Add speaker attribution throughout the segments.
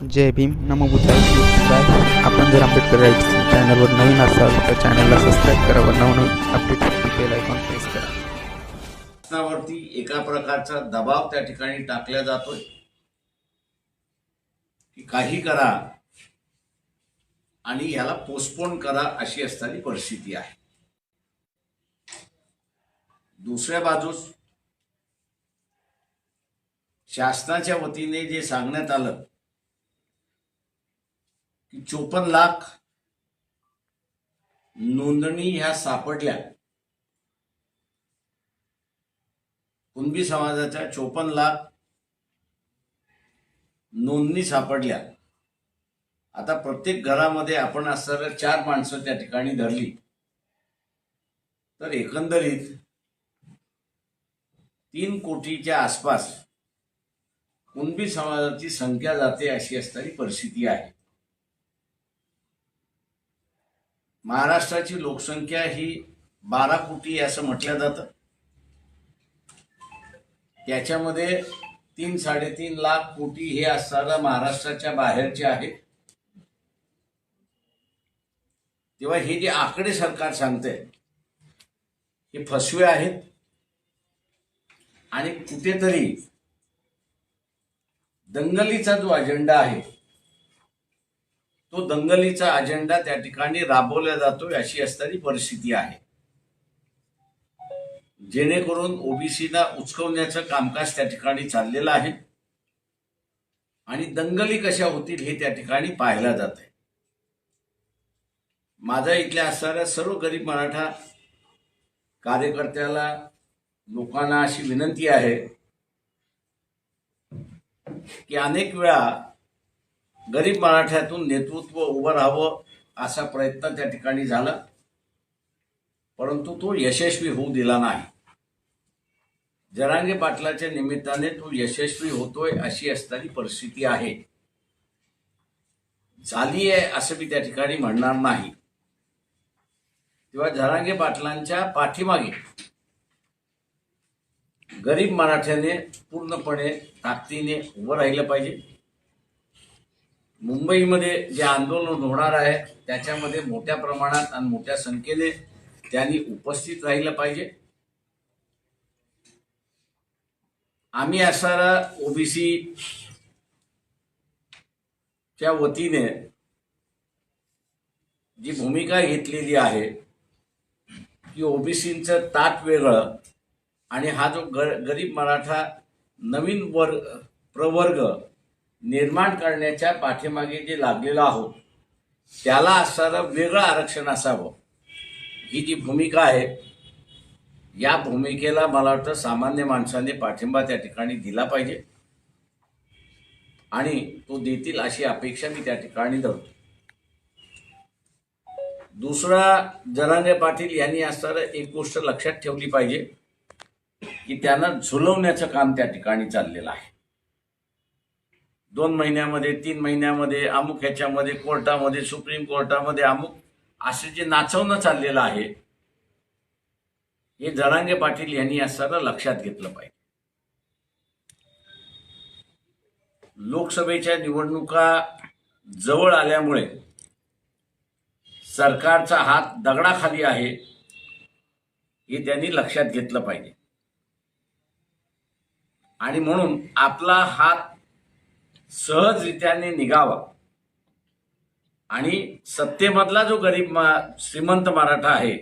Speaker 1: जय भीम. नमोबुद्धाय. आपण जर आंबेडकर राईट्स चॅनलवर नवीन असाल तर चॅनलला सबस्क्राईब करा व नवनवीन अपडेटसाठी बेल आयकॉन प्रेस करा.
Speaker 2: शासनावरती एका प्रकारचा दबाव त्या ठिकाणी टाकला जातोय. की काही करा आणि याला पोस्टपोन करा अशी असणारी परिस्थिती आहे. दुसऱ्या बाजूस शासनाच्या वतीने जे सांगण्यात आलं की चोपन्न लाख नोंदणी ह्या सापडल्या. कुणबी समाजाच्या चोपन्न लाख नोंदणी सापडल्या. आता प्रत्येक घरामध्ये आपण असणाऱ्या चार माणसं त्या ठिकाणी धरली. तर एकंदरीत तीन कोटीच्या आसपास कुणबी समाजाची संख्या जाते अशी असणारी परिस्थिती आहे. महाराष्ट्राची लोकसंख्या ही बारा कोटी असं म्हटलं जातं. त्याच्यामध्ये तीन साडेतीन लाख कोटी हे असताना महाराष्ट्राच्या बाहेरचे आहेत तेव्हा हे जे आकडे सरकार सांगते हे फसवे आहेत. आणि कुठेतरी दंगलीचा जो अजेंडा आहे तो दंगलीचा अजेंडा त्या ठिकाणी राबवला जातोय अशी असणारी परिस्थिती आहे. जेणेकरून ओबीसीला उचकवण्याचं कामकाज त्या ठिकाणी चाललेलं आहे. आणि दंगली कशा होतील हे त्या ठिकाणी पाहायला जात आहे. माझ्या इथल्या असणाऱ्या सर्व गरीब मराठा कार्यकर्त्याला लोकांना अशी विनंती आहे की अनेक वेळा गरीब मराठ्यातून नेतृत्व उभं राहावं असा प्रयत्न त्या ठिकाणी झाला. परंतु तो यशस्वी होऊ दिला नाही. जरांगे पाटलाच्या निमित्ताने तो यशस्वी होतोय अशी असणारी परिस्थिती आहे. झाली आहे असं मी त्या ठिकाणी म्हणणार नाही. तेव्हा जरांगे पाटलांच्या पाठीमागे गरीब मराठ्याने पूर्णपणे ताकदीने उभं राहिलं पाहिजे. मुंबईमध्ये जे आंदोलन होणार आहे त्याच्यामध्ये मोठ्या प्रमाणात आणि मोठ्या संख्येने त्यांनी उपस्थित राहिलं पाहिजे. आम्ही असणारा ओबीसी च्या वतीने जी भूमिका घेतलेली आहे की ओबीसींचं ताट वेगळं आणि हा जो ग गरीब मराठा नवीन वर्ग प्रवर्ग निर्माण करण्याच्या पाठीमागे जे लागलेलो आहोत त्याला असणारं वेगळं आरक्षण असावं. ही जी भूमिका आहे या भूमिकेला मला वाटतं सामान्य माणसाने पाठिंबा त्या ठिकाणी दिला पाहिजे. आणि तो देतील अशी अपेक्षा मी त्या ठिकाणी धरतो. दुसरा जरांगे पाटील यांनी असणारं एक गोष्ट लक्षात ठेवली पाहिजे की त्यांना झुलवण्याचं काम त्या ठिकाणी चाललेलं आहे. दोन महिन्यामध्ये तीन महिन्यामध्ये अमुक ह्याच्यामध्ये कोर्टामध्ये सुप्रीम कोर्टामध्ये अमुक असे जे नाचवणं चाललेलं आहे हे जरांगे पाटील यांनी या सर्व लक्षात घेतलं पाहिजे. लोकसभेच्या निवडणुका जवळ आल्यामुळे सरकारचा हात दगडाखाली आहे हे त्यांनी लक्षात घेतलं पाहिजे. आणि म्हणून आपला हात सहजरित्याने निघावा. आणि सत्तेमधला जो गरीब मा श्रीमंत मराठा आहे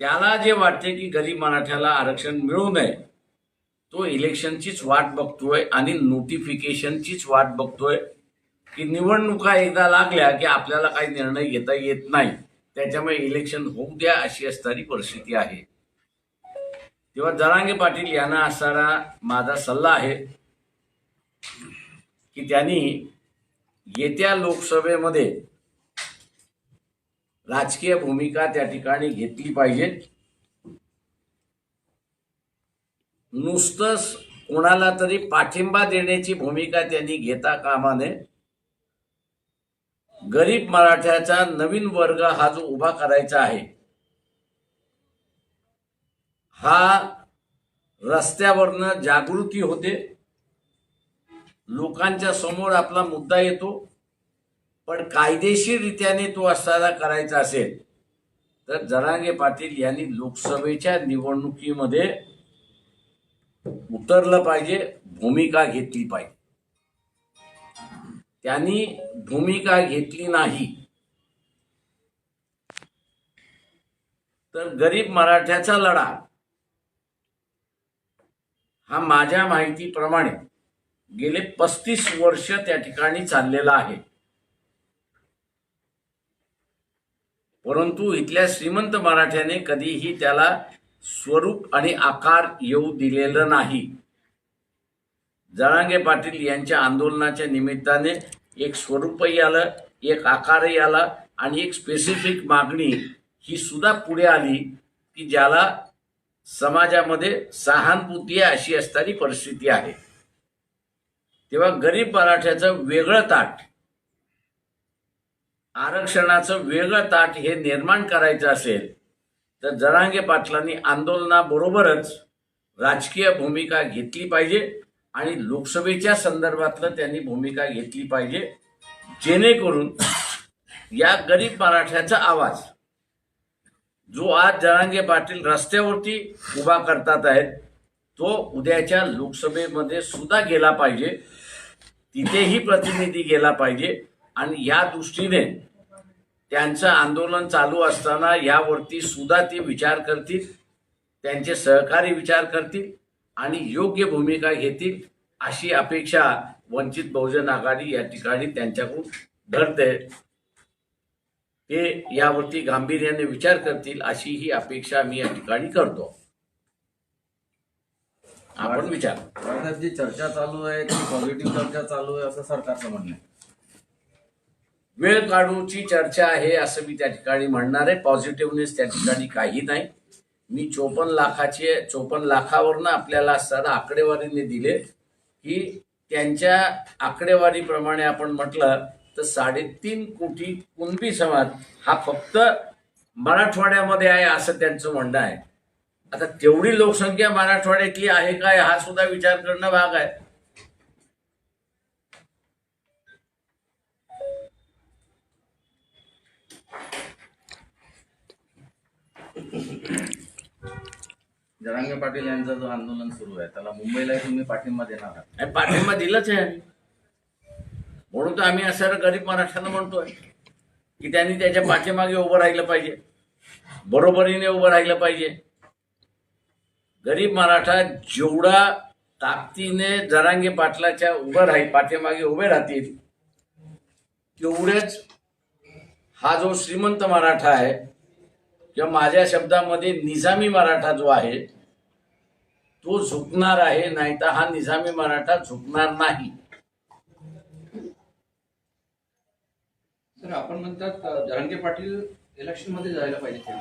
Speaker 2: त्याला जे वाटते की गरीब मराठ्याला आरक्षण मिळू नये तो इलेक्शनचीच वाट बघतोय आणि नोटिफिकेशनचीच वाट बघतोय की निवडणुका एकदा लागल्या की आपल्याला काही निर्णय घेता येत नाही. त्याच्यामुळे इलेक्शन होऊ द्या अशी असणारी परिस्थिती आहे. तेव्हा जरांगे पाटील यांना असणारा माझा सल्ला आहे. की त्यांनी येत्या लोकसभेमध्ये राजकीय भूमिका त्या ठिकाणी घेतली पाहिजे. नुसतंच कोणाला तरी पाठिंबा देण्याची भूमिका त्यांनी घेता कामा नये गरीब मराठ्याचा नवीन वर्ग हा जो उभा करायचा आहे हा रस्त्यावरनं जागृती होते. लोकांच्या समोर आपला मुद्दा येतो पण कायदेशीररित्याने तो असताना करायचा असेल तर जरांगे पाटील यांनी लोकसभेच्या निवडणुकीमध्ये उतरलं पाहिजे भूमिका घेतली पाहिजे. त्यांनी भूमिका घेतली नाही. तर गरीब मराठ्याचा लढा. हा माझ्या माहितीप्रमाणे गेले पस्तीस वर्ष त्या ठिकाणी चाललेला आहे. परंतु इथल्या श्रीमंत मराठ्याने कधीही त्याला स्वरूप आणि आकार येऊ दिलेलं नाही. जरांगे पाटील यांच्या आंदोलनाच्या निमित्ताने एक स्वरूपही आलं एक आकारही आला आणि एक स्पेसिफिक मागणी ही सुद्धा पुढे आली की ज्याला समाजामध्ये सहानुभूती आहे अशी असणारी परिस्थिती आहे. तेव्हा गरीब मराठ्याचं वेगळं ताट. आरक्षणाचं वेगळं ताट हे निर्माण करायचं असेल तर जरांगे पाटलांनी आंदोलनाबरोबरच राजकीय भूमिका घेतली पाहिजे आणि लोकसभेच्या संदर्भातलं त्यांनी भूमिका घेतली पाहिजे जेणेकरून या गरीब मराठ्याचा आवाज जो आज जरांगे पाटील रस्त्यावरती उभा करतात आहेत तो उद्याच्या लोकसभेमध्ये सुद्धा गेला पाहिजे. तिथेही प्रतिनिधी गेला पाहिजे. आणि या दृष्टीने त्यांचं आंदोलन चालू असताना यावरती सुद्धा ते विचार करतील त्यांचे सहकारी विचार करतील आणि योग्य भूमिका घेतील अशी अपेक्षा वंचित बहुजन आघाडी या ठिकाणी त्यांच्याकडून धरते ते यावरती गांभीर्याने विचार करतील अशी ही अपेक्षा मी या ठिकाणी करतो. आपण विचार.
Speaker 3: जी चर्चा चालू आहे ती पॉझिटिव्ह चर्चा चालू आहे असं सरकारचं म्हणणं आहे.
Speaker 2: वेळ काढूची चर्चा आहे असं मी त्या ठिकाणी म्हणणार आहे. पॉझिटिव्हनेस त्या ठिकाणी काही नाही. मी चोपन्न लाखाचे चोपन्न लाखावरनं आपल्याला असताना आकडेवारीने दिले की त्यांच्या आकडेवारीप्रमाणे आपण म्हटलं तर साडेतीन कोटी कुणबी समाज हा फक्त मराठवाड्यामध्ये आहे असं त्यांचं म्हणणं आहे. आता तेवढी लोकसंख्या मराठवाड्यातली आहे काय हा सुद्धा विचार करणं भाग आहे.
Speaker 3: जरांगे पाटील यांचं जो आंदोलन सुरू आहे त्याला मुंबईला तुम्ही पाठिंबा देणार आहात.
Speaker 2: पाठिंबा दिलाच आहे. म्हणून तर आम्ही असं गरीब मराठ्यांना म्हणतोय की त्यांनी त्याच्या पाठीमागे उभं राहिलं पाहिजे. बरोबरीने उभं राहिलं पाहिजे. गरीब मराठा जेवढा ताकदीने जरांगे पाटलाच्या उभं राहील पाठीमागे उभे राहतील तेवढेच हा जो श्रीमंत मराठा आहे किंवा माझ्या शब्दामध्ये निजामी मराठा जो आहे तो झुकणार आहे नाही तर हा निजामी मराठा झुकणार नाही.
Speaker 4: सर आपण म्हणतात जरांगे पाटील इलेक्शनमध्ये जायला पाहिजे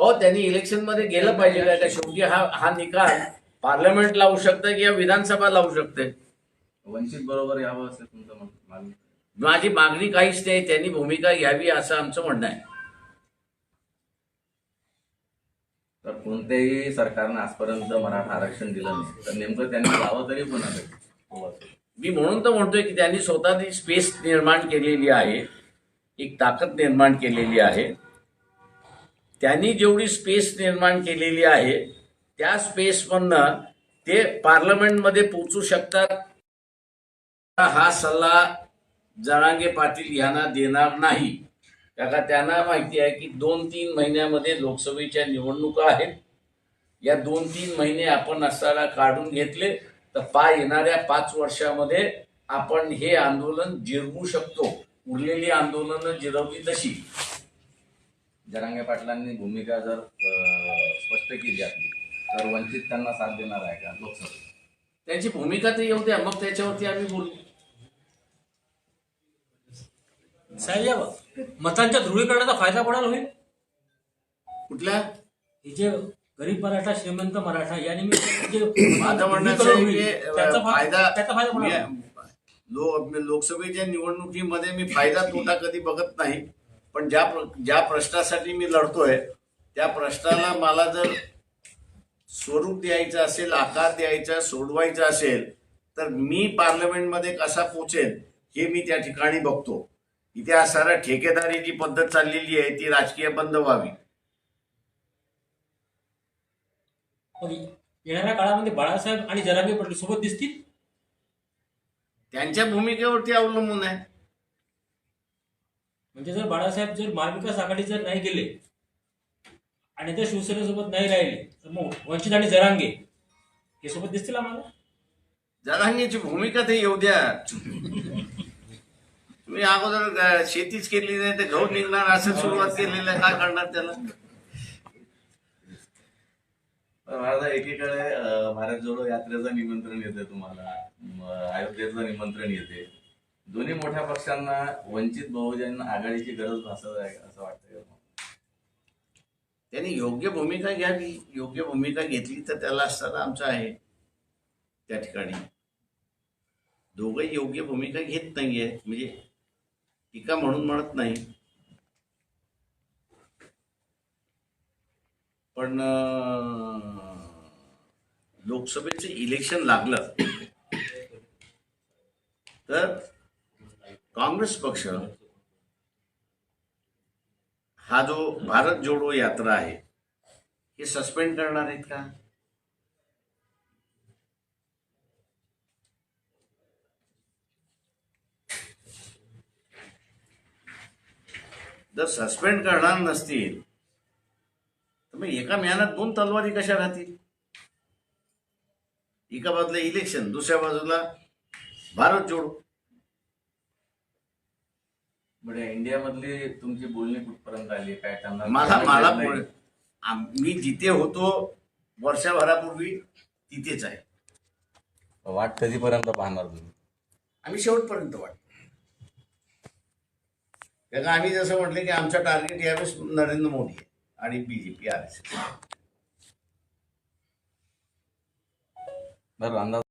Speaker 2: हो त्यांनी इलेक्शनमध्ये गेलं पाहिजे काय का शेवटी हा हा निकाल पार्लमेंट लावू शकते किंवा विधानसभा लावू शकते
Speaker 3: वंचित बरोबर यावं असं तुमचं म्हण- मागणी?
Speaker 2: माझी मागणी काहीच नाही त्यांनी भूमिका घ्यावी असं आमचं म्हणणं आहे.
Speaker 3: तर कोणत्याही सरकारनं आजपर्यंत मराठा आरक्षण दिलं नाही. तर नेमकं त्यांनी जावं तरी हो असं.
Speaker 2: मी म्हणून तर म्हणतोय की त्यांनी स्वतःची स्पेस निर्माण केलेली आहे एक ताकद निर्माण केलेली आहे. त्यांनी जेवढी स्पेस निर्माण केलेली आहे त्या स्पेसमधनं ते पार्लमेंटमध्ये पोचू शकतात. हा सल्ला जरांगे पाटील यांना देणार नाही. का त्यांना माहिती आहे की दोन तीन महिन्यामध्ये लोकसभेच्या निवडणुका आहेत. या दोन तीन महिने आपण असताना काढून घेतले तर पा येणाऱ्या पाच वर्षामध्ये आपण हे आंदोलन जिरवू शकतो. उरलेली आंदोलनं जिरवली तशी.
Speaker 3: जरांगे पाटलांनी भूमिका जर स्पष्ट केली आपली तर वंचित त्यांना साथ देणार आहे का लोकसभेत?
Speaker 2: त्यांची भूमिका तर येऊ द्या मग त्याच्यावरती आम्ही बोलू.
Speaker 5: साहेब मतांच्या ध्रुवीकरणाचा फायदा कोणाला होईल?
Speaker 2: कुठल्या?
Speaker 5: हे जे गरीब मराठा श्रीमंत मराठा या निमित्त
Speaker 2: लोकसभेच्या निवडणुकीमध्ये मी फायदा तोटा कधी बघत नाही. पण ज्या प्र- ज्या प्रश्नासाठी मी लढतोय त्या प्रश्नाला मला जर स्वरूप द्यायचं असेल आकार द्यायचा सोडवायचा असेल तर मी पार्लमेंटमध्ये कसा पोचेन हे मी त्या ठिकाणी बघतो. इथे सारा ठेकेदारी जी पद्धत चाललेली आहे ती राजकीय बंद व्हावी.
Speaker 5: येणाऱ्या काळामध्ये बाळासाहेब आणि जरांगे पाटील सोबत दिसतील?
Speaker 2: त्यांच्या भूमिकेवरती अवलंबून आहे.
Speaker 5: म्हणजे जर बाळासाहेब जर महाविकास आघाडी जर नाही गेले आणि जर शिवसेनेसोबत नाही राहिले तर मग वंचित आणि जरांगे हे सोबत दिसतील आम्हाला?
Speaker 2: जरांगीची भूमिका ते येऊ द्या. तुम्ही अगोदर शेतीच केली नाही तर गहू निघणार असं सुरुवात केलेलं आहे. काय करणार त्याला?
Speaker 3: महाराज एकीकडे भारत जोडो यात्रेचं निमंत्रण येते तुम्हाला. अयोध्येचं निमंत्रण येते दोन्ही मोठ्या पक्षांना वंचित बहुजन आघाडीची गरज भासत आहे असं वाटतंय
Speaker 2: त्यांनी योग्य भूमिका घ्यावी योग्य भूमिका घेतली तर त्याला असताना आमचं आहे त्या ठिकाणी. दोघंही योग्य भूमिका घेत नाहीये म्हणजे टीका म्हणून म्हणत नाही. पण लोकसभेचं इलेक्शन लागलं तर काँग्रेस पक्ष हा जो भारत जोडो यात्रा आहे हे सस्पेंड करणार आहेत का? जर सस्पेंड करणार नसतील तर मग एका म्यानात दोन तलवारी कशा राहतील? एका बाजूला इलेक्शन दुसऱ्या बाजूला भारत जोडो.
Speaker 3: म्हणजे इंडियामधली तुमची बोलणी कुठपर्यंत आली? काय त्यांना
Speaker 2: मला मला
Speaker 3: नाही.
Speaker 2: पुढे- आम- मी जिथे होतो वर्षभरापूर्वी तिथेच आहे.
Speaker 3: वाट कधीपर्यंत पाहणार तुम्ही?
Speaker 2: आम्ही शेवटपर्यंत वाट. कारण आम्ही जसं म्हटलं की आमचं टार्गेट यावेळेस नरेंद्र मोदी आहे आणि बीजेपी आर एस एस
Speaker 3: बरं अंदाज